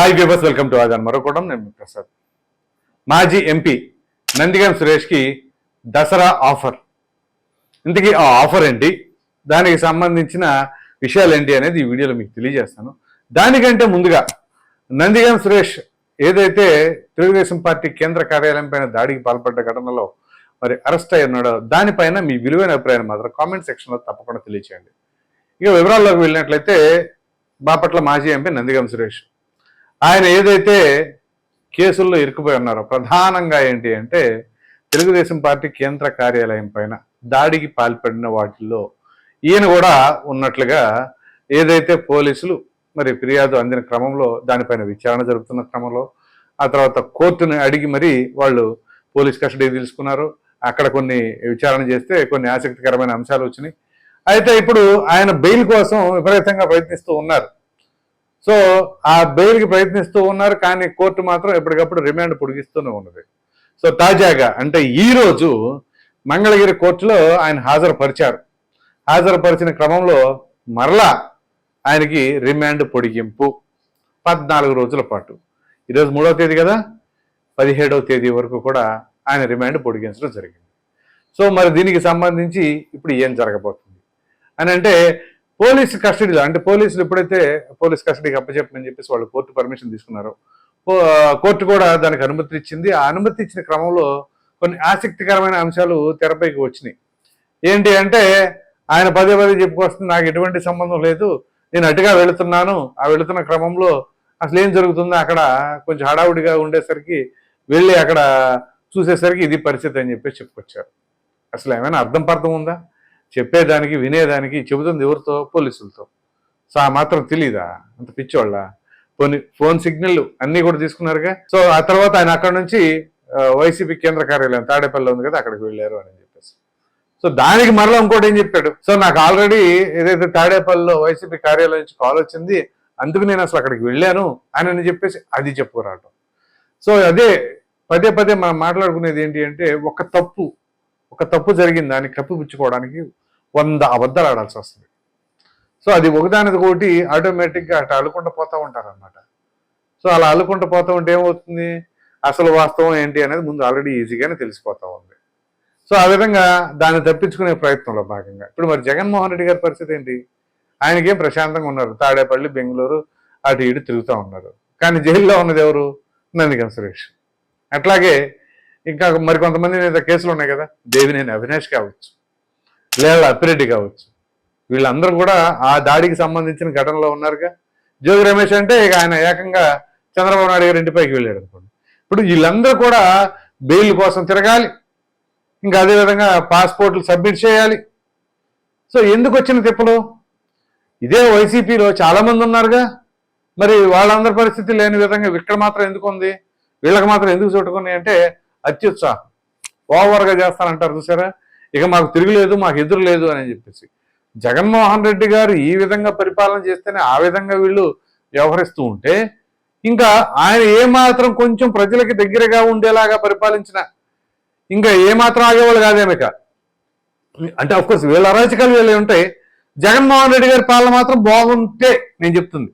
Hi viewers welcome to ఆదాన్ మరొకటం నేను ప్రసాద్ మాజీ ఎంపీ నందిగం సురేష్కి దసరా ఆఫర్ ఇంతకీ ఆ ఆఫర్ ఏంటి? దానికి సంబంధించిన విషయాలు ఏంటి అనేది ఈ వీడియోలో మీకు తెలియజేస్తాను. దానికంటే ముందుగా నందిగం సురేష్ ఏదైతే తెలుగుదేశం పార్టీ కేంద్ర కార్యాలయం పైన దాడికి పాల్పడ్డ ఘటనలో మరి అరెస్ట్ అయి ఉన్నాడో దానిపైన మీ విలువైన అభిప్రాయం మాత్రం కామెంట్ సెక్షన్లో తప్పకుండా తెలియచేయండి. ఇక వివరాల్లోకి వెళ్ళినట్లయితే బాపట్ల మాజీ ఎంపీ నందిగం సురేష్ ఆయన ఏదైతే కేసుల్లో ఇరుక్కుపోయి ఉన్నారో ప్రధానంగా ఏంటి అంటే తెలుగుదేశం పార్టీ కేంద్ర కార్యాలయం పైన దాడికి పాల్పడిన వాటిల్లో ఈయన కూడా ఉన్నట్లుగా ఏదైతే పోలీసులు మరి ఫిర్యాదు అందిన క్రమంలో దానిపైన విచారణ జరుగుతున్న క్రమంలో ఆ తర్వాత కోర్టుని అడిగి మరి వాళ్ళు పోలీస్ కస్టడీ తీసుకున్నారు. అక్కడ కొన్ని విచారణ చేస్తే కొన్ని ఆసక్తికరమైన అంశాలు వచ్చినాయి. అయితే ఇప్పుడు ఆయన బెయిల్ కోసం విపరీతంగా ప్రయత్నిస్తూ ఉన్నారు. సో ఆ బెయిల్కి ప్రయత్నిస్తూ ఉన్నారు కానీ కోర్టు మాత్రం ఎప్పటికప్పుడు రిమాండ్ పొడిగిస్తూనే ఉన్నది. సో తాజాగా అంటే ఈరోజు మంగళగిరి కోర్టులో ఆయన హాజరుపరిచారు. హాజరుపరిచిన క్రమంలో మరలా ఆయనకి రిమాండ్ పొడిగింపు. పద్నాలుగు రోజుల పాటు. ఈరోజు మూడవ తేదీ కదా? పదిహేడవ తేదీ వరకు కూడా ఆయన రిమాండ్ పొడిగించడం జరిగింది. సో మరి దీనికి సంబంధించి ఇప్పుడు ఏం జరగబోతుంది? అని అంటే పోలీస్ కస్టడీలో అంటే పోలీసులు ఎప్పుడైతే పోలీస్ కస్టడీకి అప్పచెప్పమని చెప్పేసి వాళ్ళు కోర్టు పర్మిషన్ తీసుకున్నారో కో- కోర్టు కూడా దానికి అనుమతి ఇచ్చింది. ఆ అనుమతి ఇచ్చిన క్రమంలో కొన్ని ఆసక్తికరమైన అంశాలు తెరపైకి వచ్చినాయి. ఏంటి అంటే ఆయన పదే పదే చెప్పుకొస్తుంది నాకు ఎటువంటి సంబంధం లేదు నేను అటుగా వెళుతున్నాను. ఆ వెళుతున్న క్రమంలో అసలు ఏం జరుగుతుందో అక్కడ కొంచెం హడావుడిగా ఉండేసరికి వెళ్ళి అక్కడ చూసేసరికి ఇది పరిస్థితి అని చెప్పేసి చెప్పుకొచ్చారు. అసలు ఏమైనా అర్థం పర్థం ఉందా? చెప్పేదానికి వినేదానికి చెబుతుంది ఎవరితో? పోలీసులతో. సో ఆ మాత్రం తెలీదా? అంత పిచ్చోళ్ళ? కొన్ని ఫోన్ సిగ్నల్ అన్నీ కూడా తీసుకున్నారుగా. సో ఆ తర్వాత ఆయన అక్కడ నుంచి వైసీపీ కేంద్ర కార్యాలయం తాడేపల్లి ఉంది కదా అక్కడికి వెళ్ళారు అని చెప్పేసి. సో దానికి మరలా ఇంకోటి ఏం చెప్పాడు? సో నాకు ఆల్రెడీ ఏదైతే తాడేపల్లిలో వైసీపీ కార్యాలయం నుంచి కాల్ వచ్చింది అందుకు నేను అసలు అక్కడికి వెళ్ళాను అని అని చెప్పేసి అది చెప్పుకురావటం సో అదే పదే పదే మనం మాట్లాడుకునేది ఏంటి అంటే ఒక తప్పు ఒక తప్పు జరిగింది దాన్ని కప్పిపుచ్చుకోవడానికి వంద అబద్ధాలు ఆడాల్సి వస్తుంది. సో అది ఒకదానిది ఒకటి ఆటోమేటిక్గా అటు అల్లుకుంటూ పోతూ ఉంటారన్నమాట. సో అలా అల్లుకుంటూ పోతూ ఉంటే ఏమవుతుంది? అసలు వాస్తవం ఏంటి అనేది ముందు ఆల్రెడీ ఈజీగానే తెలిసిపోతూ ఉంది. సో ఆ విధంగా దాన్ని తప్పించుకునే ప్రయత్నంలో భాగంగా. ఇప్పుడు మరి జగన్మోహన్ రెడ్డి గారి పరిస్థితి ఏంటి? ఆయనకేం ప్రశాంతంగా ఉన్నారు? తాడేపల్లి బెంగళూరు అటు ఇటు తిరుగుతూ ఉన్నారు. కానీ జైల్లో ఉన్నది ఎవరు? నందిగం సురేష్. అట్లాగే ఇంకా మరికొంతమంది మీద కేసులు ఉన్నాయి కదా దేవినేని అవినాష్ కావచ్చు లేదా అప్పిరెడ్డి కావచ్చు వీళ్ళందరూ కూడా ఆ దాడికి సంబంధించిన ఘటనలో ఉన్నారుగా. జోగి రమేష్ అంటే ఇక ఆయన ఏకంగా చంద్రబాబు నాయుడు గారి ఇంటిపైకి వెళ్ళాడు అనుకోండి. ఇప్పుడు వీళ్ళందరూ కూడా బెయిల్ కోసం తిరగాలి ఇంకా అదేవిధంగా పాస్పోర్ట్లు సబ్మిట్ చేయాలి. సో ఎందుకు వచ్చిన తిప్పలు? ఇదే వైసీపీలో చాలామంది ఉన్నారుగా. మరి వాళ్ళందరి పరిస్థితి లేని విధంగా ఇక్కడ మాత్రం ఎందుకు ఉంది? వీళ్ళకి మాత్రం ఎందుకు చుట్టుకున్నాయి? అంటే అత్యుత్సాహం ఓవర్గా చేస్తానంటారు చూసారా? ఇక మాకు తిరుగులేదు మాకు ఎదురు లేదు అని చెప్పేసి. జగన్మోహన్ రెడ్డి గారు ఈ విధంగా పరిపాలన చేస్తేనే ఆ విధంగా వీళ్ళు వ్యవహరిస్తూ ఉంటే ఇంకా ఆయన ఏమాత్రం కొంచెం ప్రజలకి దగ్గరగా ఉండేలాగా పరిపాలించిన ఇంకా ఏమాత్రం ఆగేవాళ్ళు కాదేమిక అంటే అఫ్కోర్స్ వీళ్ళ అరాచకాలు వీళ్ళు ఉంటాయి జగన్మోహన్ రెడ్డి గారి పాలన మాత్రం బాగుంటే నేను చెప్తుంది.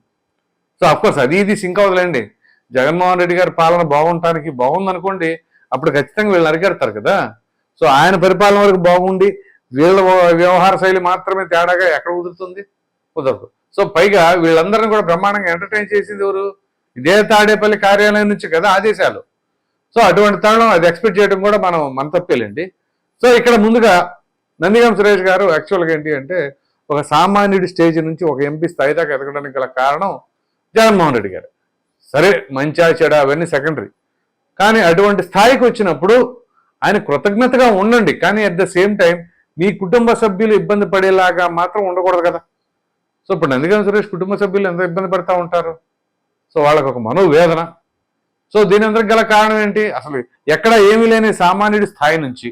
సో అఫ్కోర్స్ అది ఇది సింక్ అవ్వదులేండి జగన్మోహన్ రెడ్డి గారి పాలన బాగుంటానికి బాగుందనుకోండి అప్పుడు ఖచ్చితంగా వీళ్ళు అరికెడతారు కదా. సో ఆయన పరిపాలన వరకు బాగుండి వీళ్ళ వ్యవహార శైలి మాత్రమే తేడాగా ఎక్కడ కుదురుతుంది? కుదరదు. సో పైగా వీళ్ళందరినీ కూడా బ్రహ్మాండంగా ఎంటర్టైన్ చేసింది ఎవరు? ఇదే తాడేపల్లి కార్యాలయం నుంచి కదా ఆదేశాలు. సో అటువంటి తరుణం అది ఎక్స్పెక్ట్ చేయడం కూడా మనం మన తప్పేలేండి. సో ఇక్కడ ముందుగా నందిగం సురేష్ గారు యాక్చువల్గా ఏంటి అంటే ఒక సామాన్యుడి స్టేజ్ నుంచి ఒక ఎంపీ స్థాయి దాకా ఎదగడానికి గల కారణం జగన్మోహన్ రెడ్డి గారు. సరే మంచి చెడ అవన్నీ సెకండరీ. కానీ అటువంటి స్థాయికి వచ్చినప్పుడు ఆయన కృతజ్ఞతగా ఉండండి. కానీ అట్ ద సేమ్ టైం మీ కుటుంబ సభ్యులు ఇబ్బంది పడేలాగా మాత్రం ఉండకూడదు కదా. సో ఇప్పుడు నందిగం సురేష్ కుటుంబ సభ్యులు ఎంత ఇబ్బంది పడతా ఉంటారు? సో వాళ్ళకు ఒక మనోవేదన. సో దీని అందరికి గల కారణం ఏంటి? అసలు ఎక్కడ ఏమీ లేని సామాన్యుడి స్థాయి నుంచి.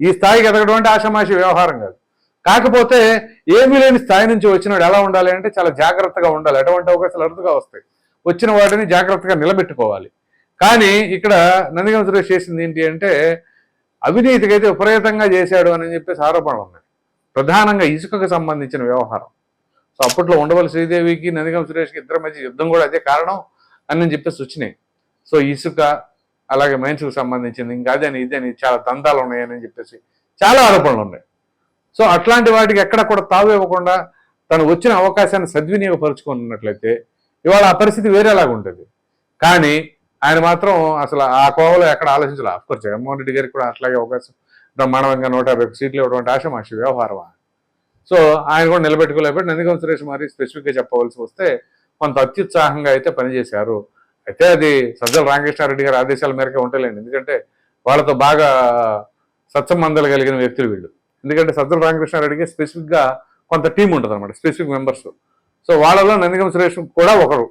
ఈ స్థాయికి ఎదగడం అంటే ఆషమాషి వ్యవహారం కాదు. కాకపోతే ఏమీ లేని స్థాయి నుంచి వచ్చినాడు ఎలా ఉండాలి అంటే చాలా జాగ్రత్తగా ఉండాలి. అటువంటి అవకాశాలు అరుదుగా వస్తాయి. వచ్చిన వాటిని జాగ్రత్తగా నిలబెట్టుకోవాలి. కానీ ఇక్కడ నందిగం సురేష్ చేసింది ఏంటి అంటే అవినీతికి అయితే విపరీతంగా చేశాడు అని చెప్పేసి ఆరోపణలు ఉన్నాయి. ప్రధానంగా ఇసుకకు సంబంధించిన వ్యవహారం. సో అప్పట్లో ఉండవల్లి శ్రీదేవికి నందిగం సురేష్కి ఇద్దరి మధ్య యుద్ధం కూడా అదే కారణం అని చెప్పేసి వచ్చినాయి. సో ఇసుక అలాగే మైన్స్కు సంబంధించింది ఇంకా అదని ఇదని చాలా దందాలు ఉన్నాయని చెప్పేసి చాలా ఆరోపణలు ఉన్నాయి. సో అట్లాంటి వాటికి ఎక్కడ కూడా తావు ఇవ్వకుండా తను వచ్చిన అవకాశాన్ని సద్వినియోగపరుచుకున్నట్లయితే ఇవాళ ఆ పరిస్థితి వేరేలాగా ఉంటుంది. కానీ ఆయన మాత్రం అసలు ఆ కోవలో ఎక్కడ ఆలోచించాలి. అఫ్కోర్స్ జగన్మోహన్ రెడ్డి గారికి కూడా అట్లాగే అవకాశం బ్రహ్మాండంగా నూట యాభై సీట్లు ఇవ్వడం ఆశమాషి వ్యవహారమా సో ఆయన కూడా నిలబెట్టుకోలేకపోతే నందిగం సురేష్ మరి స్పెసిఫిక్గా చెప్పవలసి వస్తే కొంత అత్యుత్సాహంగా అయితే పనిచేశారు. అయితే అది సజ్జల రామకృష్ణారెడ్డి గారి ఆదేశాల మేరకే ఉంటలేండి. ఎందుకంటే వాళ్ళతో బాగా సత్సంబంధాలు కలిగిన వ్యక్తులు వీళ్ళు. ఎందుకంటే సజ్జల రామకృష్ణారెడ్డికి స్పెసిఫిక్గా కొంత టీం ఉంటుంది అనమాట స్పెసిఫిక్ మెంబర్స్ సో వాళ్ళలో నందిగం సురేష్ కూడా ఒకరు.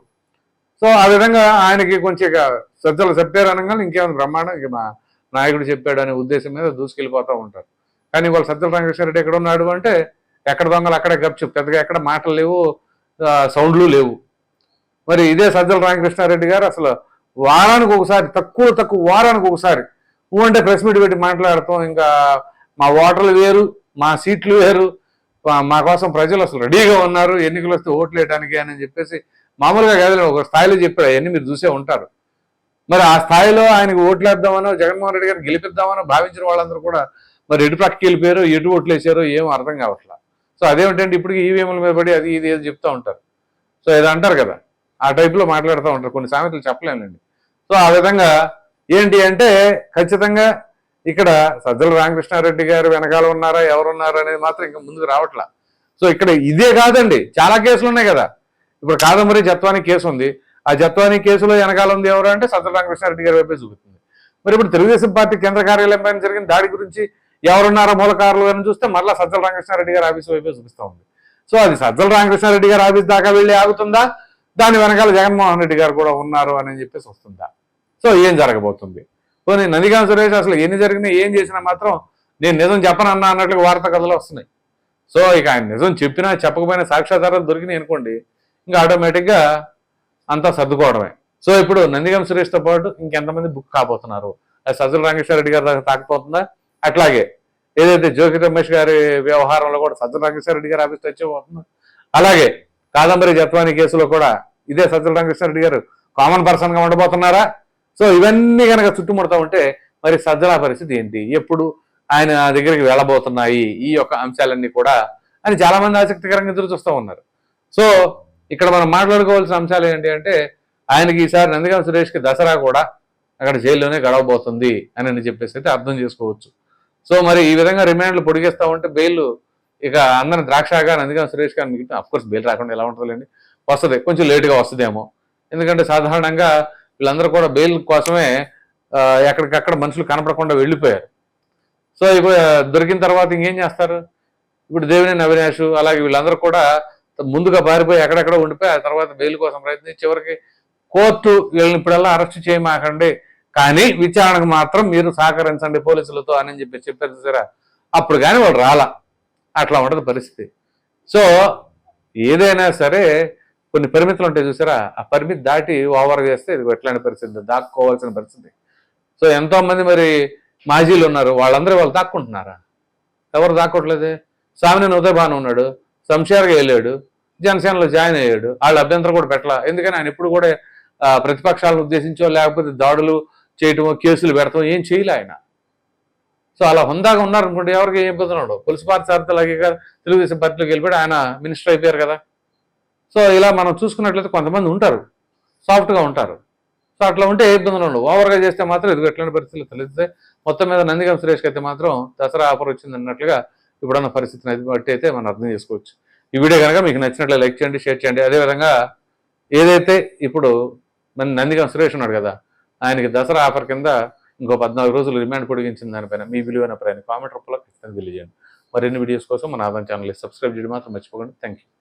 సో ఆ విధంగా ఆయనకి కొంచెం ఇక సజ్జలు చెప్పారు అనగానే ఇంకేమైనా బ్రహ్మాండం ఇక మా నాయకుడు చెప్పాడు అనే ఉద్దేశం మీద దూసుకెళ్ళిపోతూ ఉంటారు. కానీ వాళ్ళు సజ్జల రామకృష్ణారెడ్డి ఎక్కడ ఉన్నాడు అంటే ఎక్కడ దొంగలు అక్కడే గప్చు పెద్దగా ఎక్కడ మాటలు లేవు సౌండ్లు లేవు. మరి ఇదే సజ్జల రామకృష్ణారెడ్డి గారు అసలు వారానికి ఒకసారి తక్కువ తక్కువ వారానికి ఒకసారి నువ్వు అంటే ప్రెస్ మీట్ పెట్టి మాట్లాడతాం. ఇంకా మా ఓటర్లు వేరు మా సీట్లు వేరు మా- మా కోసం ప్రజలు అసలు రెడీగా ఉన్నారు. ఎన్నికలు వస్తే ఓట్లు వేయడానికి అని చెప్పేసి మామూలుగా కాదు ఒక స్థాయిలో చెప్పారు అవన్నీ మీరు చూసే ఉంటారు. మరి ఆ స్థాయిలో ఆయనకు ఓట్లేద్దామనో జగన్మోహన్ రెడ్డి గారిని గెలిపిద్దామనో భావించిన వాళ్ళందరూ కూడా మరి ఎటు పక్కకి వెళ్ళిపోయారు ఎటు ఓట్లు వేసారో ఏం అర్థం కావట్లా. సో అదేమిటంటే ఇప్పటికి ఈవీఎంల మీద పడి అది ఇది ఏదో చెప్తా ఉంటారు. సో ఏదో అంటారు కదా ఆ టైప్లో మాట్లాడుతూ ఉంటారు. కొన్ని సామెతలు చెప్పలేనండి సో ఆ విధంగా ఏంటి అంటే ఖచ్చితంగా ఇక్కడ సజ్జల రామకృష్ణారెడ్డి గారు వెనకాల ఉన్నారా ఎవరు ఉన్నారా అనేది మాత్రం ఇంకా ముందుకు రావట్లా. సో ఇక్కడ ఇదే కాదండి చాలా కేసులు ఉన్నాయి కదా. ఇప్పుడు కాదంబరి జత్వాని కేసు ఉంది. ఆ జత్వాని కేసులో వెనకాల ఉంది ఎవరు అంటే సజ్జల రామకృష్ణారెడ్డి గారి వైపే చూపుతుంది మరి ఇప్పుడు తెలుగుదేశం పార్టీ కేంద్ర కార్యాలయం పైన జరిగిన దాడి గురించి ఎవరున్నారో మూలకారులు అని చూస్తే మళ్ళీ సజ్జల రామకృష్ణారెడ్డి గారి ఆఫీస్ వైపే చూపిస్తూ ఉంది. సో అది సజ్జల రామకృష్ణారెడ్డి గారి ఆఫీస్ దాకా వెళ్ళి ఆగుతుందా? దాని వెనకాల జగన్మోహన్ రెడ్డి గారు కూడా ఉన్నారు అని చెప్పేసి వస్తుందా? సో ఏం జరగబోతుంది? పోనీ నందిగాం సురేష్ అసలు ఎన్ని జరిగినా ఏం చేసినా మాత్రం నేను నిజం చెప్పనన్నా అన్నట్లు వార్త కథలు వస్తున్నాయి. సో ఇక ఆయన నిజం చెప్పినా చెప్పకపోయినా సాక్ష్యాధారాలు దొరికినాయి అనుకోండి ఇంకా ఆటోమేటిక్గా అంతా సర్దుకోవడమే. సో ఇప్పుడు నందిగం సురేష్తో పాటు ఇంకెంతమంది బుక్ కాబోతున్నారు? అది సజ్జల రంగేశ్వరరెడ్డి గారు దాకా తాకపోతుందా? అట్లాగే ఏదైతే జోకి రమేష్ గారి వ్యవహారంలో కూడా సజ్జల రంగేశ్వరరెడ్డి గారు ఆఫీస్ తెచ్చిపోతుందో అలాగే కాదంబరి జత్వాని కేసులో కూడా ఇదే సజ్జల రంగేశ్వరరెడ్డి గారు కామన్ పర్సన్గా ఉండబోతున్నారా? సో ఇవన్నీ కనుక చుట్టుముడతా ఉంటే మరి సజ్జల పరిస్థితి ఏంటి? ఎప్పుడు ఆయన దగ్గరికి వెళ్ళబోతున్నాయి? ఈ యొక్క అంశాలన్నీ కూడా అని చాలామంది ఆసక్తికరంగా ఎదురు చూస్తూ ఉన్నారు. సో ఇక్కడ మనం మాట్లాడుకోవాల్సిన అంశాలు ఏంటి అంటే ఆయనకి ఈసారి నందిగం సురేష్కి దసరా కూడా అక్కడ జైల్లోనే గడవబోతుంది అని అని చెప్పేసి అయితే అర్థం చేసుకోవచ్చు. సో మరి ఈ విధంగా రిమాండ్లు పొడిగేస్తా ఉంటే బెయిల్ ఇక అందరం ద్రాక్షగా నందిగం సురేష్ గారు మిగిలిన అఫ్కోర్స్ బెయిల్ రాకుండా ఎలా ఉంటుందండి వస్తుంది. కొంచెం లేటుగా వస్తుందేమో. ఎందుకంటే సాధారణంగా వీళ్ళందరూ కూడా బెయిల్ కోసమే ఎక్కడికక్కడ మనుషులు కనపడకుండా వెళ్ళిపోయారు. సో ఇప్పుడు దొరికిన తర్వాత ఇంకేం చేస్తారు? ఇప్పుడు దేవినేని అవినాష్ అలాగే వీళ్ళందరూ కూడా ముందుగా పారిపోయి ఎక్కడెక్కడ ఉండిపోయి ఆ తర్వాత బెయిల్ కోసం ప్రయత్నించి చివరికి కోర్టు వీళ్ళని ఇప్పుడల్లా అరెస్ట్ చేయమాకండి. కానీ విచారణకు మాత్రం మీరు సహకరించండి పోలీసులతో అని చెప్పి చెప్పారు సరే. అప్పుడు కానీ వాళ్ళు రాలా. అట్లా ఉండదు పరిస్థితి. సో ఏదైనా సరే కొన్ని పరిమితులు ఉంటాయి చూసారా? ఆ పరిమితి దాటి ఓవర్ చేస్తే ఇది ఎట్లాంటి పరిస్థితి దాక్కోవాల్సిన పరిస్థితి. సో ఎంతో మంది మరి మాజీలు ఉన్నారు. వాళ్ళందరూ వాళ్ళు దాక్కుంటున్నారా? ఎవరు దాక్కోవట్లేదు స్వామిని ఉదయభాను ఉన్నాడు. శంషేర్గా వెళ్ళాడు. జనసేనలో జాయిన్ అయ్యాడు. వాళ్ళ అభ్యంతరం కూడా పెట్టలా. ఎందుకని ఆయన ఎప్పుడు కూడా ప్రతిపక్షాలను ఉద్దేశించో లేకపోతే దాడులు చేయటమో కేసులు పెడతాం ఏం చేయలే ఆయన. సో అలా హుందాగా ఉన్నారనుకోండి ఎవరికి ఏం ఇబ్బంది ఉండవు పార్టీ సార్తో అలాగే కదా తెలుగుదేశం పార్టీలోకి వెళ్ళిపోయి ఆయన మినిస్టర్ అయిపోయారు కదా. సో ఇలా మనం చూసుకున్నట్లయితే కొంతమంది ఉంటారు. సాఫ్ట్గా ఉంటారు. సో అట్లా ఉంటే ఏ ఇబ్బందులు ఉండవు. ఓవర్గా చేస్తే మాత్రం ఇది ఎట్లాంటి పరిస్థితులు తెలిస్తే మొత్తం మీద నందిగం సురేష్కి అయితే మాత్రం దసరా ఆఫర్ వచ్చింది అన్నట్లుగా ఇప్పుడున్న పరిస్థితిని అది బట్టి అయితే మనం అర్థం చేసుకోవచ్చు. ఈ వీడియో కనుక మీకు నచ్చినట్లు లైక్ చేయండి షేర్ చేయండి. అదేవిధంగా ఏదైతే ఇప్పుడు మన నందిగం సురేష్ ఉన్నాడు కదా ఆయనకి దసరా ఆఫర్ కింద ఇంకో పద్నాలుగు రోజులు రిమాండ్ పొడిగించిన దానిపైన మీ విలువైన ప్రయాణ కామెంట్ రూపంలో ఖచ్చితంగా తెలియజేయండి. మరిన్ని వీడియోస్ కోసం మన ఆదాయం ఛానల్ సబ్స్క్రైబ్ చేయడం మాత్రం మర్చిపోకండి. Thank you